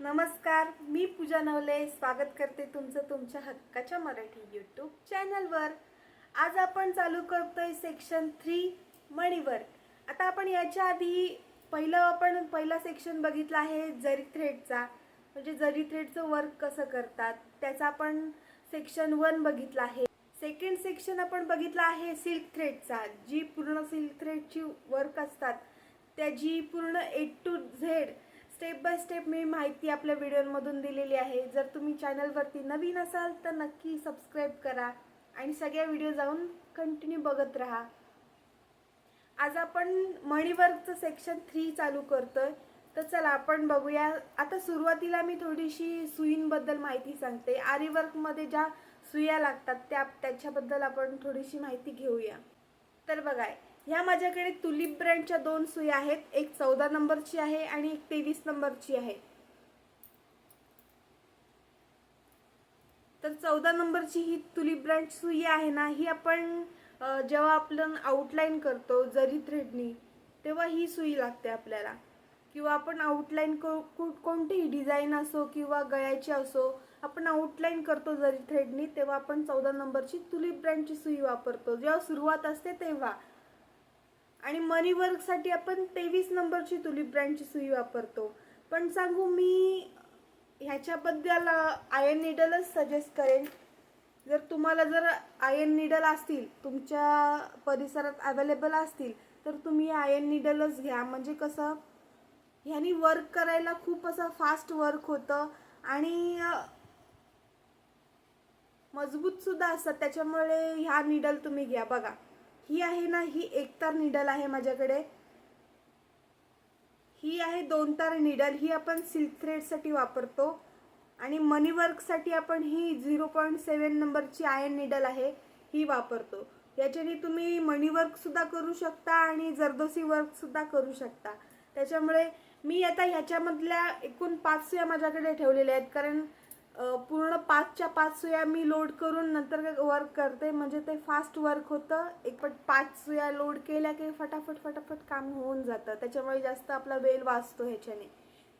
नमस्कार मी पूजा नवले. स्वागत करते तुमचं तुमच्या हक्काच्या मराठी यूट्यूब चॅनलवर आज आपण चालू करतोय सेक्शन थ्री मणीवर. आता आपण याच्या आधी पहिलं आपण पहिला सेक्शन बघितला आहे जरी थ्रेडचा म्हणजे जरी थ्रेडचं वर्क कसं करतात त्याचा आपण सेक्शन वन बघितला आहे. सेकंड सेक्शन आपण बघितला आहे सिल्क थ्रेडचा जी पूर्ण सिल्क थ्रेडची वर्क असतात त्याची पूर्ण A to Z step by step मी माहिती आपल्या व्हिडिओमधून दिलेली आहे. जर तुम्ही चॅनलवरती नवीन असाल तर नक्की सबस्क्राईब करा आणि सगळ्या व्हिडिओ जाऊन कंटिन्यू बघत राहा. आज आपण मणीवर्कचं सेक्शन थ्री चालू करतोय. तर चला आपण बघूया. आता सुरुवातीला मी थोडीशी सुईंबद्दल माहिती सांगते. आरीवर्कमध्ये ज्या सुया लागतात त्या त्याच्याबद्दल आपण थोडीशी माहिती घेऊया. तर बघाय ह्या माझ्याकडे तुलिप ब्रँडच्या दोन सुया आहेत. एक चौदा नंबरची आहे आणि एक तेवीस नंबरची आहे. तर चौदा नंबरची ही तुलिप ब्रँड सुई आहे ना ही आपण जेव्हा आपण आउटलाईन करतो जरी थ्रेडनी तेव्हा ही सुई लागते आपल्याला. किंवा आपण आउटलाईन कोणतीही डिझाईन असो किंवा गळ्याची असो आपण आउटलाईन करतो जरी थ्रेडनी तेव्हा आपण चौदा नंबरची तुलिप ब्रँडची सुई वापरतो. जेव्हा सुरुवात असते तेव्हा. आणि मनी वर्कसाठी आपण तेवीस नंबरची तुलिप ब्रँडची सुई वापरतो. पण सांगू मी ह्याच्याबद्दल आयन निडलच सजेस्ट करेन. जर तुम्हाला जर आयन निडल असतील तुमच्या परिसरात अवेलेबल असतील तर तुम्ही आयन निडलच घ्या. म्हणजे कसं ह्यानी वर्क करायला खूप असं फास्ट वर्क होतं आणि uh, मजबूतसुद्धा असतात. त्याच्यामुळे ह्या निडल तुम्ही घ्या. बघा. ही आहे ना ही एकतार निडल आहे माझ्याकडे. ही आहे दोन तार निडल ही आपण सिल्क थ्रेडसाठी वापरतो. आणि मनी वर्कसाठी आपण ही झिरो पॉईंट सेवन नंबरची आयन निडल आहे ही वापरतो. याच्याने तुम्ही मनी करू शकता आणि जरदोसी वर्कसुद्धा करू शकता. त्याच्यामुळे मी आता ह्याच्यामधल्या एकूण पाच सुया माझ्याकडे ठेवलेल्या आहेत कारण पूर्ण पाचच्या पाच सुया मी लोड करून नंतर वर्क करते म्हणजे ते फास्ट वर्क होतं. एक पट पाच सुया लोड केल्या की फटाफट फटाफट काम होऊन जातं. त्याच्यामुळे जास्त आपला वेळ वाचतो ह्याच्याने.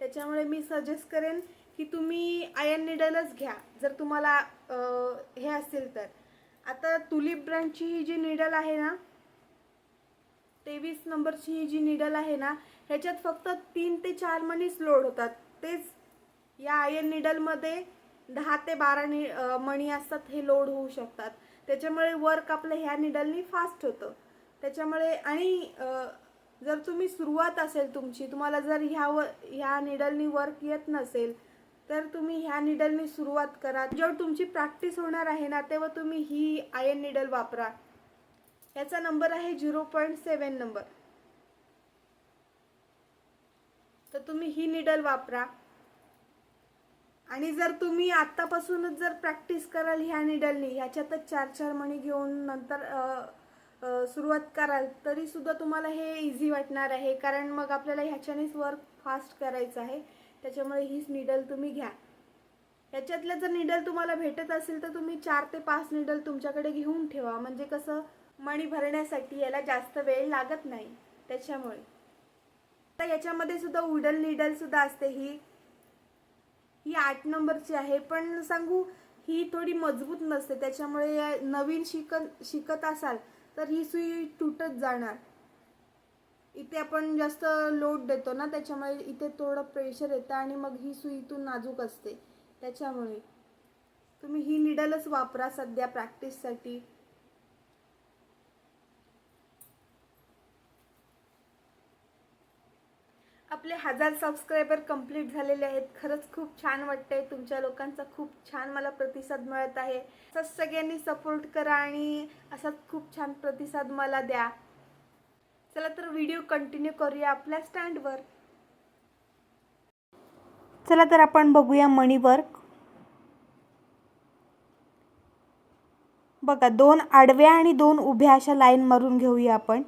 त्याच्यामुळे मी सजेस्ट करेन की तुम्ही आयन निडलच घ्या. जर तुम्हाला हे असेल तर. आता तुलिप ब्रँडची ही जी निडल आहे ना तेवीस नंबरची ही जी निडल आहे ना ह्याच्यात फक्त तीन ते चार मणीच लोड होतात. तेच या आयन निडलमध्ये दहा ते बारा नि मणी असतात हे लोड होऊ शकतात. त्याच्यामुळे वर्क आपलं ह्या निडलनी फास्ट होतं. त्याच्यामुळे आणि जर तुम्ही सुरुवात असेल तुमची तुम्हाला जर ह्या व ह्या निडलनी वर्क येत नसेल तर तुम्ही ह्या निडलनी सुरुवात करा. जेव्हा तुमची प्रॅक्टिस होणार आहे ना तेव्हा तुम्ही ही आयन निडल वापरा. याचा नंबर आहे झिरो पॉईंट सेवन नंबर तर तुम्ही ही निडल वापरा. आणि जर तुम्ही आत्तापासूनच जर प्रॅक्टिस कराल ह्या निडलनी ह्याच्यातच चार चार मणी घेऊन नंतर सुरुवात कराल तरी सुद्धा तुम्हाला हे इझी वाटणार आहे. कारण मग आपल्याला ह्याच्यानेच वर्क फास्ट करायचं आहे. त्याच्यामुळे हीच निडल तुम्ही घ्या. ह्याच्यातलं जर निडल तुम्हाला भेटत असेल तर तुम्ही चार ते पाच निडल तुमच्याकडे घेऊन ठेवा. म्हणजे कसं मणी भरण्यासाठी याला जास्त वेळ लागत नाही. त्याच्यामुळे. आता याच्यामध्ये सुद्धा उडल निडल सुद्धा असते. ही ही आठ नंबरची आहे. पण सांगू ही थोडी मजबूत नसते. त्याच्यामुळे या नवीन शिकत शिकत असाल तर ही सुई तुटत जाणार. इथे आपण जास्त लोड देतो ना त्याच्यामुळे इथे थोडं प्रेशर येतं आणि मग ही सुई इथून नाजूक असते. त्याच्यामुळे. तुम्ही ही निडलच वापरा सध्या प्रॅक्टिससाठी आपले हजार सबस्क्रायबर कंप्लीट झालेले आहेत. खरंच खूप छान वाटतंय. तुमच्या लोकांचा खूप छान मला प्रतिसाद मिळत आहे. असंच सगळ्यांनी सपोर्ट करा आणि असाच खूप छान प्रतिसाद मला द्या. चला तर व्हिडिओ कंटिन्यू करूया आपल्या स्टँडवर चला तर आपण बघूया मणी वर्क बघा दोन आडव्या आणि दोन उभ्या अशा लाईन मारून घेऊया आपण.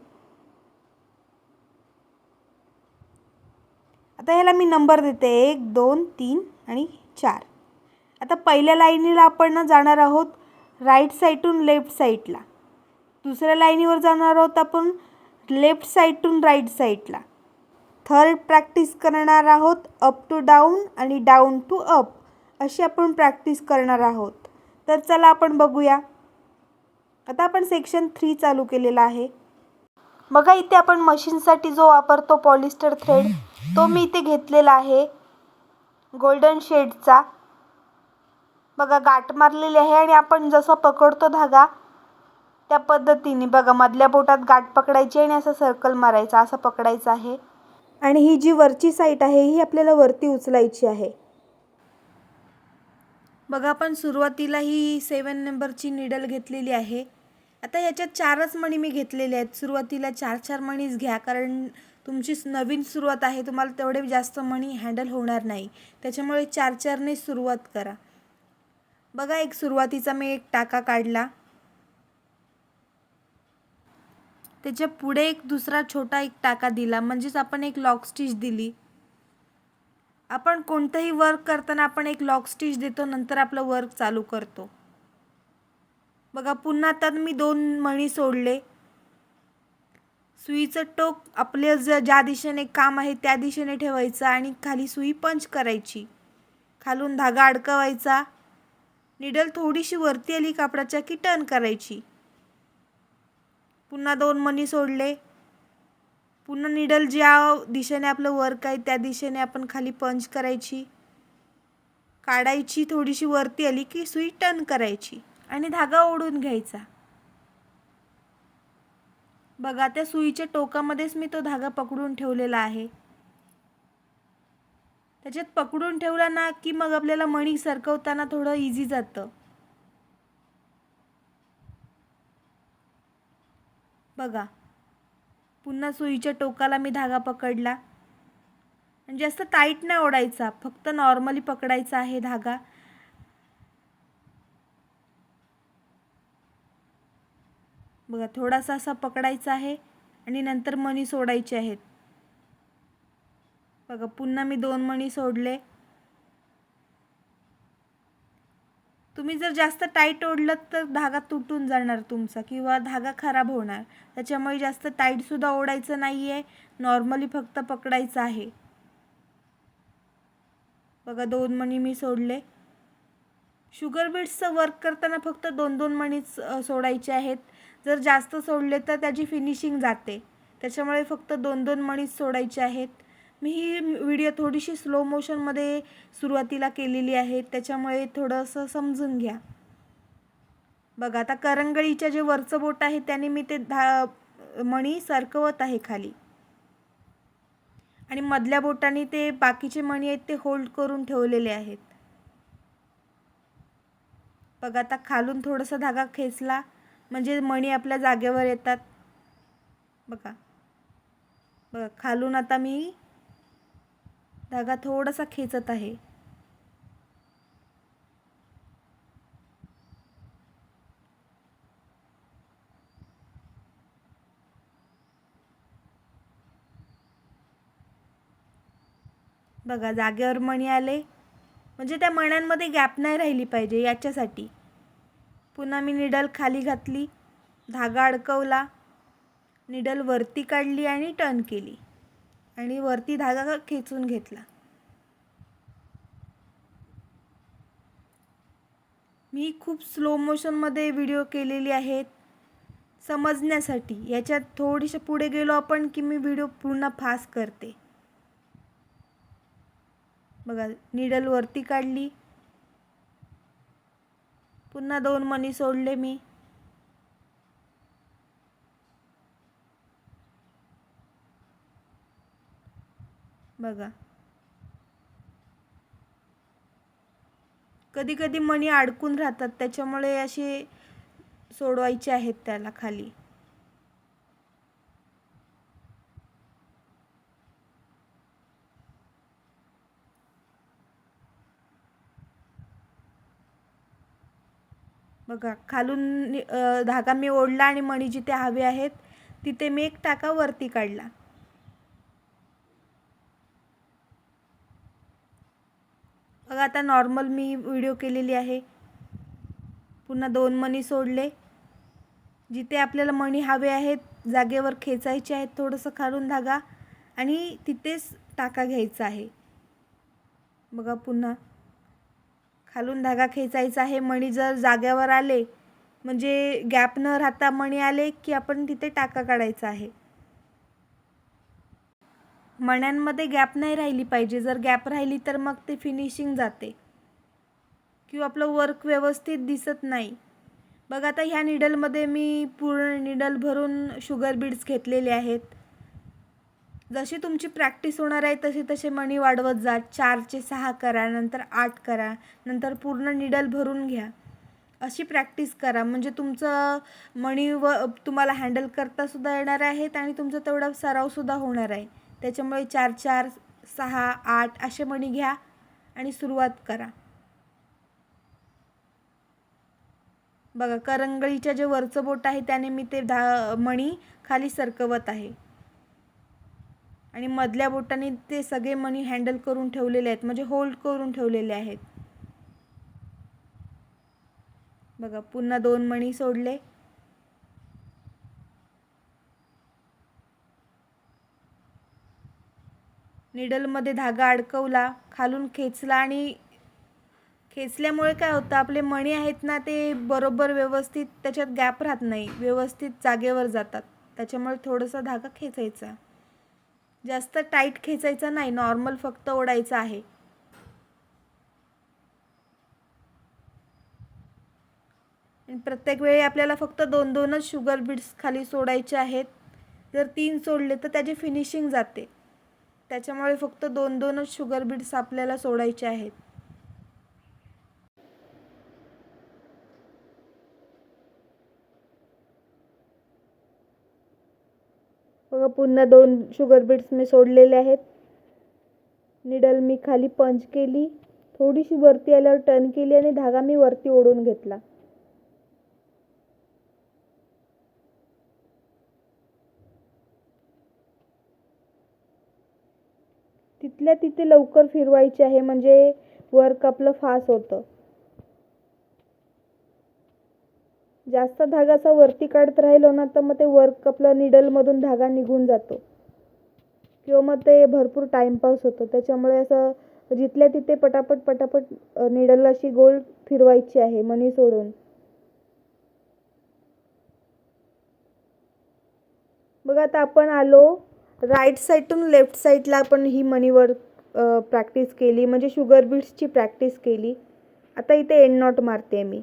आता ह्याला मी नंबर देते. एक दोन तीन आणि चार. आता पहिल्या लाईनीला आपण ना जाणार आहोत राईट साईडून लेफ्ट साईडला. दुसऱ्या लाईनीवर जाणार आहोत आपण लेफ्ट साईडून राईट साईडला. थर्ड प्रॅक्टिस करणार आहोत अप टू डाऊन आणि डाऊन टू अप अशी आपण प्रॅक्टिस करणार आहोत. तर चला आपण बघूया. आता आपण सेक्शन थ्री चालू केलेला आहे. बघा इथे आपण मशीनसाठी जो वापरतो पॉलिस्टर थ्रेड तो मी इथे घेतलेला आहे. गोल्डन शेडचा बघा गाठ मारलेली आहे आणि आपण जसं पकडतो धागा त्या पद्धतीने बघा मधल्या बोटात गाठ पकडायची आणि असं सर्कल मारायचा असं पकडायचं आहे. आणि ही जी वरची साईट आहे ही आपल्याला वरती उचलायची आहे. बघा आपण सुरुवातीला ही सेवन नंबरची निडल घेतलेली आहे. आता ह्याच्यात चारच मणी मी घेतलेले आहेत. सुरुवातीला चार चार मणीच घ्या कारण तुमची नवीन सुरुवात आहे तुम्हाला तेवढे जास्त मनी हँडल होणार नाही. त्याच्यामुळे चार चारने सुरुवात करा. बघा एक सुरुवातीचा मी एक टाका काढला. त्याच्या पुढे एक दुसरा छोटा एक टाका दिला म्हणजेच आपण एक लॉक स्टिच दिली. आपण कोणतंही वर्क करताना आपण एक लॉक स्टिच देतो नंतर आपलं वर्क चालू करतो. बघा पुन्हा आता मी दोन मणी सोडले. सुईचं टोक आपल्या ज ज्या दिशेने काम आहे त्या दिशेने ठेवायचं आणि खाली सुई पंच करायची. खालून धागा अडकवायचा. निडल थोडीशी वरती आली कापडाच्या की टर्न करायची. पुन्हा दोन मणी सोडले. पुन्हा निडल ज्या दिशेने आपलं वर्क आहे त्या दिशेने आपण खाली पंच करायची. काढायची थोडीशी वरती आली की सुई टर्न करायची आणि धागा ओढून घ्यायचा. बघा त्या सुईच्या टोकामध्येच मी तो धागा पकडून ठेवलेला आहे. त्याच्यात पकडून ठेवला ना की मग आपल्याला मणी सरकवताना थोडं इझी जातं. बघा पुन्हा सुईच्या टोकाला मी धागा पकडला. आणि जास्त टाईट नाही ओढायचा फक्त नॉर्मली पकडायचा आहे धागा. बघा थोडासा असा पकडायचा आहे आणि नंतर मणी सोडायचे आहेत. बघा पुन्हा मी दोन मणी सोडले. तुम्ही जर जास्त टाईट ओढलं तर धागा तुटून जाणार तुमचा किंवा धागा खराब होणार. त्याच्यामुळे जास्त टाईटसुद्धा ओढायचं नाही आहे नॉर्मली फक्त पकडायचं आहे. बघा दोन मणी मी सोडले. शुगर बीट्सचं वर्क करताना फक्त दोन दोन मणीच सोडायचे आहेत. जर जास्त सोडले तर त्याची फिनिशिंग जाते. त्याच्यामुळे फक्त दोन दोन मणीच सोडायचे आहेत. मी ही व्हिडिओ थोडीशी स्लो मोशनमध्ये सुरुवातीला केलेली आहे. त्याच्यामुळे थोडंसं समजून घ्या. बघा आता करंगळीच्या जे वरचं बोट आहे त्याने मी ते धा मणी सरकवत आहे खाली. आणि मधल्या बोटाने ते बाकीचे मणी आहेत ते होल्ड करून ठेवलेले आहेत. बघा आता खालून थोडासा धागा खेचला. म्हणजे मणी आपल्या जागेवर येतात. बघा. बघा खालून आता मी धागा थोडासा खेचत आहे. बघा जागेवर मणी आले. म्हणजे त्या मण्यांमध्ये गॅप नाही राहिली पाहिजे याच्यासाठी. पुन्हा मी निडल खाली घातली धागा अडकवला निडल वरती काढली आणि टर्न केली आणि वरती धागा खेचून घेतला. मी खूप स्लो मोशनमध्ये व्हिडिओ केलेली आहेत. समजण्यासाठी याच्यात थोडीशा पुढे गेलो आपण की मी व्हिडिओ पूर्ण फास्ट करते. बघा निडल वरती काढली पुन्हा दोन मणी सोडले मी. बघा. कधी कधी मणी अडकून राहतात त्याच्यामुळे असे सोडवायचे आहेत त्याला खाली. बघा खालून धागा मी ओढला आणि मणी जिथे हवे आहेत तिथे मी एक टाका वरती काढला. बघा आता नॉर्मल मी व्हिडिओ केलेली आहे. पुन्हा दोन मणी सोडले. जिथे आपल्याला मणी हवे आहेत जागेवर खेचायचे आहेत थोडंसं खालून धागा आणि तिथेच टाका घ्यायचा आहे. बघा पुन्हा. खालून धागा खेचायचा आहे. मणी जर जाग्यावर आले म्हणजे गॅप न राहता मणी आले की आपण तिथे टाका काढायचा आहे. मण्यांमध्ये गॅप नाही राहिली पाहिजे. जर गॅप राहिली तर मग ते फिनिशिंग जाते. किंवा आपलं वर्क व्यवस्थित दिसत नाही. बघा आता ह्या निडलमध्ये मी पूर्ण निडल भरून शुगर बीड्स घेतलेले आहेत. जशी तुमची प्रॅक्टिस होणार आहे तशी तसे मणी वाढवत जा. चारचे सहा करा नंतर आठ करा नंतर पूर्ण निडल भरून घ्या. अशी प्रॅक्टिस करा. म्हणजे तुमचं मणी व तुम्हाला हँडल करतासुद्धा येणार आहेत आणि तुमचा तेवढा सरावसुद्धा होणार आहे. त्याच्यामुळे चार चार सहा आठ असे मणी घ्या आणि सुरुवात करा. बघा करंगळीच्या जे वरचं बोट आहे त्याने मी ते धा मणी खाली सरकवत आहे. आणि मधल्या बोटाने ते सगळे मनी हँडल करून ठेवलेले आहेत म्हणजे होल्ड करून ठेवलेले आहेत. बघा पुन्हा दोन मणी सोडले. निडलमध्ये धागा अडकवला खालून खेचला आणि खेचल्यामुळे काय होतं आपले मणी आहेत ना ते बरोबर व्यवस्थित त्याच्यात गॅप राहत नाही व्यवस्थित जागेवर जातात. त्याच्यामुळे थोडासा धागा खेचायचा. जास्त टाईट खेचायचा नाही नॉर्मल फक्त ओढायचं आहे. प्रत्येक वेळी आपल्याला फक्त दोन दोनच शुगर बीड्स खाली सोडायचे आहेत. जर तीन सोडले तर त्याची फिनिशिंग जाते. त्याच्यामुळे फक्त दोन दोनच शुगर बीड्स आपल्याला सोडायचे आहेत. बघा पुन्हा दोन शुगर बीट्स मी सोडलेले आहेत. निडल मी खाली पंच केली. थोडीशी वरती आल्यावर टर्न केली आणि धागा मी वरती ओढून घेतला. तिथल्या तिथे लवकर फिरवायचे आहे म्हणजे वर्क आपलं फास्ट होतं. जास्त धागा असा वरती काढत राहिलो ना तर मग ते वर्क आपलं निडलमधून धागा निघून जातो. किंवा मग ते भरपूर टाईमपास होतो. त्याच्यामुळे असं जिथल्या तिथे पटापट पटापट निडल अशी गोल फिरवायची आहे मनी सोडून. बघा आता आपण आलो. राईट साईडतून लेफ्ट साईडला आपण ही मनीवर प्रॅक्टिस केली. म्हणजे शुगर बीट्सची प्रॅक्टिस केली. आता इथे एंड नॉट मारते मी.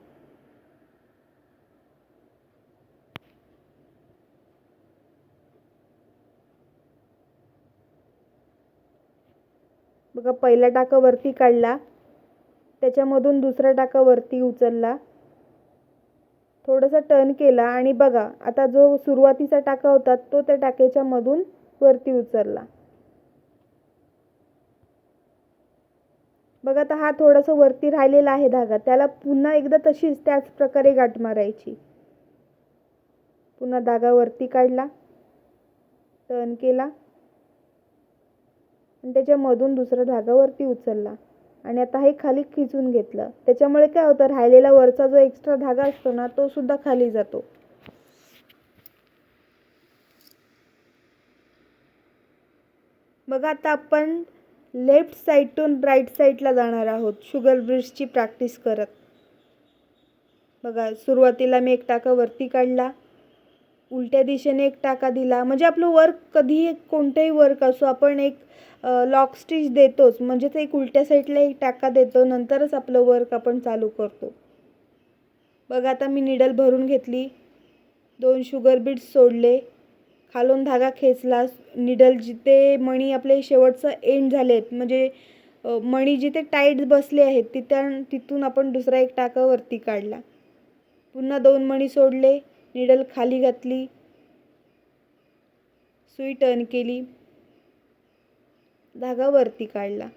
बघा पहिला टाका वरती काढला. त्याच्यामधून दुसरा टाका वरती उचलला. थोडासा टर्न केला आणि बघा आता जो सुरुवातीचा टाका होता तो त्या टाक्याच्या मधून वरती उचलला. बघा आता हा थोडासा वरती राहिलेला आहे धागा. त्याला पुन्हा एकदा तशीच त्याच प्रकारे गाठ मारायची. पुन्हा धागा वरती काढला टर्न केला. आणि त्याच्यामधून दुसरा धागा वरती उचलला. आणि आता हे खाली खिचून घेतलं. त्याच्यामुळे काय होतं राहिलेला वरचा जो एक्स्ट्रा धागा असतो ना तो सुद्धा खाली जातो. बघा आता आपण लेफ्ट साईडतून राईट साईडला जाणार आहोत शुगर ब्रिजची प्रॅक्टिस करत. बघा सुरुवातीला मी एक टाका वरती काढला. उलट्या दिशेने एक टाका दिला. म्हणजे आपलं वर्क कधीही कोणतंही वर्क असो आपण एक लॉक स्टिच देतोच. म्हणजेच एक उलट्या साईडला एक टाका देतो नंतरच आपलं वर्क आपण चालू करतो. बघा आता मी निडल भरून घेतली. दोन शुगर बीट्स सोडले. खालून धागा खेचला. निडल जिथे मणी आपले शेवटचं एंड झाले आहेत. म्हणजे मणी जिथे टाईट बसले आहेत तिथं तिथून आपण दुसरा एक टाका वरती काढला. पुन्हा दोन मणी सोडले. निडल खाली घातली. सुई टर्न केली. धागा वरती काढला.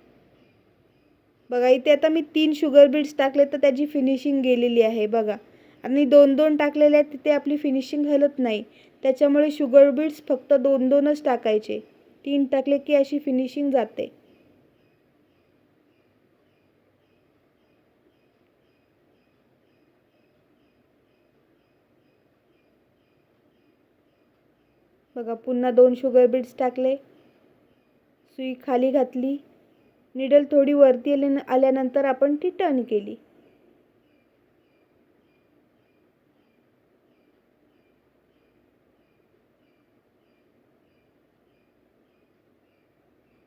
बघा इथे आता मी तीन शुगर बीड्स टाकले तर त्याची फिनिशिंग गेलेली आहे बघा. आणि दोन दोन टाकलेले आहेत तिथे आपली फिनिशिंग हलत नाही. त्याच्यामुळे शुगर बीड्स फक्त दोन दोनच टाकायचे. तीन टाकले की अशी फिनिशिंग जाते. बघा पुन्हा दोन शुगर बीट्स टाकले. सुई खाली घातली. निडल थोडी वरती आली आल्यानंतर आपण ती टर्न केली.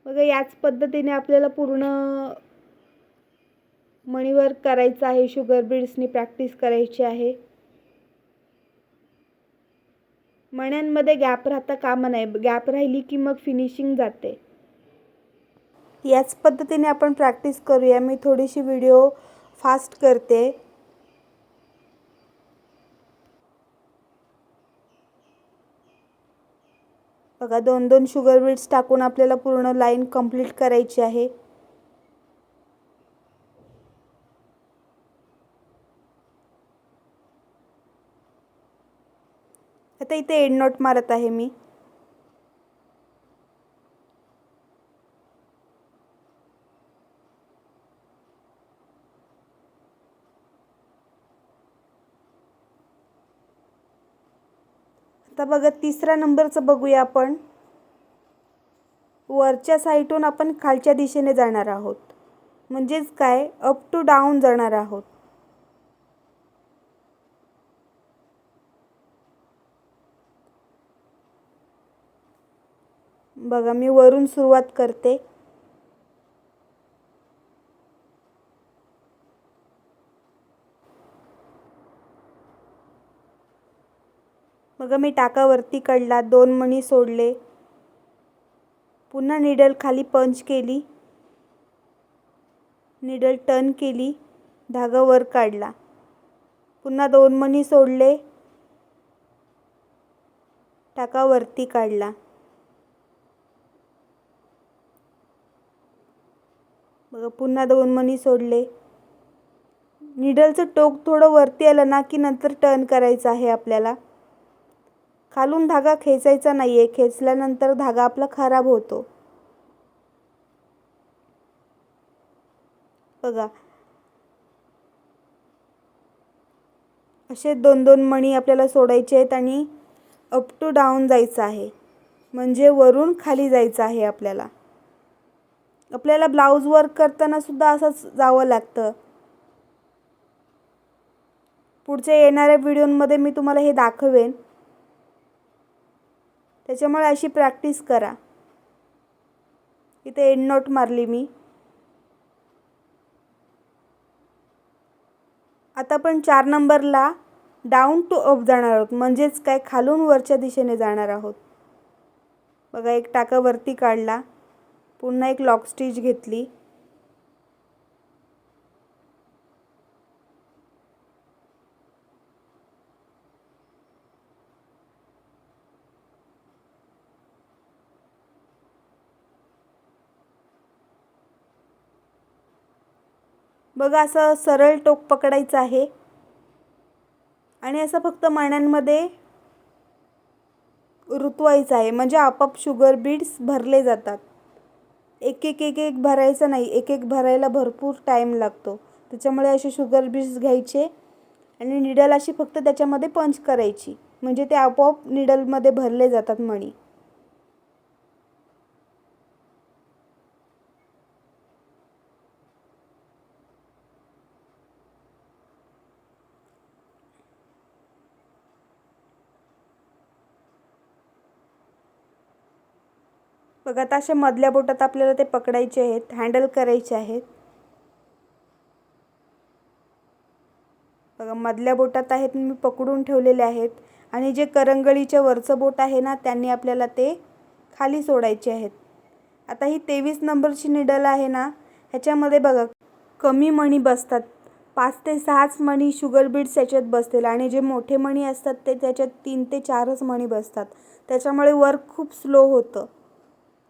बघा याच पद्धतीने आपल्याला पूर्ण मणीवर करायचं आहे शुगर बीड्सनी प्रॅक्टिस करायची आहे. मण्यांमध्ये गॅप राहता कामा नाही गॅप राहिली की मग फिनिशिंग जाते. याच पद्धतीने आपण प्रॅक्टिस करूया. मी थोडीशी व्हिडिओ फास्ट करते. बघा दोन दोन शुगर बीट्स टाकून आपल्याला पूर्ण लाईन कंप्लीट करायची आहे. आता इथे एड नोट मारत आहे मी. आता बघा तिसऱ्या नंबरचं बघूया आपण. वरच्या साईडून आपण खालच्या दिशेने जाणार आहोत. म्हणजेच काय? अप टू डाऊन जाणार आहोत. बघा मी वरून सुरुवात करते. बघा मी टाकावरती काढला दोन मणी सोडले. पुन्हा निडल खाली पंच केली. निडल टर्न केली धागा वर काढला. पुन्हा दोन मणी सोडले. टाकावरती काढला. बघा पुन्हा दोन मणी सोडले. निडलचं टोक थोडं वरती आलं ना की नंतर टर्न करायचं आहे आपल्याला. खालून धागा खेचायचा नाही आहे खेचल्यानंतर धागा आपला खराब होतो. बघा. असे दोन दोन मणी आपल्याला सोडायचे आहेत आणि अप टू डाऊन जायचं आहे. म्हणजे वरून खाली जायचं आहे आपल्याला. आपल्याला ब्लाऊज वर्क करताना सुद्धा असंच जावं लागतं. पुढच्या येणाऱ्या व्हिडिओमध्ये मी तुम्हाला हे दाखवेन. त्याच्यामुळे अशी प्रॅक्टिस करा. इथे एंड नोट मारली मी. आता आपण चार नंबरला डाऊन टू अप जाणार आहोत. म्हणजेच काय खालून वरच्या दिशेने जाणार आहोत. बघा एक टाका वरती काढला. पुन्हा एक लॉक स्टिच घेतली. बघा असं सरळ टोक पकडायचं आहे. आणि असं फक्त मण्यांमध्ये रुतवायचं आहे. म्हणजे आपाप शुगर बीड्स भरले जातात. एक एक एक एक भरायचं नाही एक एक भरायला भरपूर टाईम लागतो. त्याच्यामुळे असे शुगर बीड्स घ्यायचे आणि निडल अशी फक्त त्याच्यामध्ये पंच करायची. म्हणजे ते आपोआप निडलमध्ये भरले जातात मणी. बघा आता अशा मधल्या बोटात आपल्याला ते पकडायचे आहेत हँडल करायचे आहेत. बघा मधल्या बोटात आहेत मी पकडून ठेवलेले आहेत. आणि जे करंगळीच्या वरचं बोट आहे ना त्यांनी आपल्याला ते खाली सोडायचे आहेत. आता ही तेवीस नंबरची निडल आहे ना ह्याच्यामध्ये बघा कमी मणी बसतात. पाच ते सहाच मणी शुगर बीड्स याच्यात बसतील आणि जे मोठे मणी असतात ते त्याच्यात तीन ते चारच मणी बसतात. त्याच्यामुळे वर्क खूप स्लो होतं.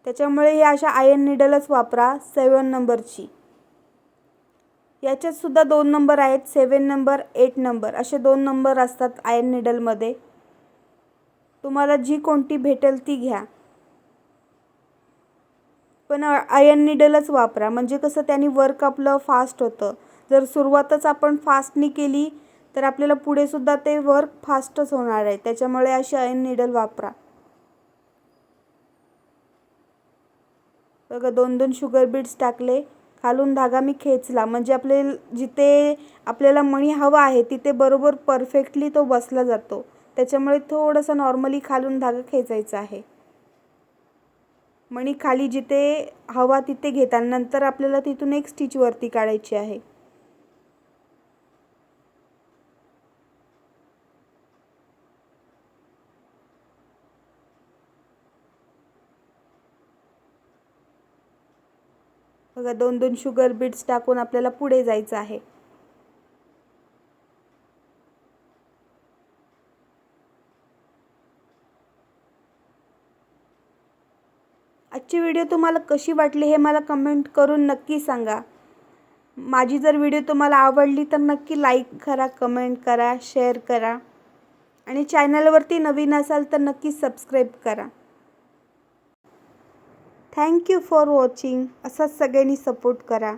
त्याच्यामुळे हे अशा आयन निडलच वापरा सेवन नंबरची याच्यातसुद्धा दोन नंबर आहेत सेवन नंबर एट नंबर असे दोन नंबर असतात आयन निडलमध्ये तुम्हाला जी कोणती भेटेल ती घ्या. पण आयन निडलच वापरा. म्हणजे कसं त्याने वर्क आपलं फास्ट होतं. जर सुरुवातच आपण फास्टनी केली तर आपल्याला पुढेसुद्धा ते वर्क फास्टच होणार आहे. त्याच्यामुळे अशी आयन निडल वापरा. बघा दोन दोन शुगर बीट्स टाकले खालून धागा मी खेचला. म्हणजे आपले जिथे आपल्याला मणी हवा आहे तिथे बरोबर परफेक्टली तो बसला जातो. त्याच्यामुळे थोडंसं नॉर्मली खालून धागा खेचायचा आहे. मणी खाली जिथे हवा तिथे घेता नंतर आपल्याला तिथून एक स्टिच वरती काढायची आहे. बघा दोन दोन शुगर बीट्स टाकून आपल्याला पुढे जायचं आहे. आजची व्हिडिओ तुम्हाला कशी वाटली हे मला कमेंट करून नक्की सांगा. माझी जर व्हिडिओ तुम्हाला आवडली तर नक्की लाईक करा कमेंट करा शेअर करा. आणि चॅनलवरती नवीन असाल तर नक्की सबस्क्राईब करा. थँक्यू फॉर वॉचिंग असाच सगळ्यांनी सपोर्ट करा.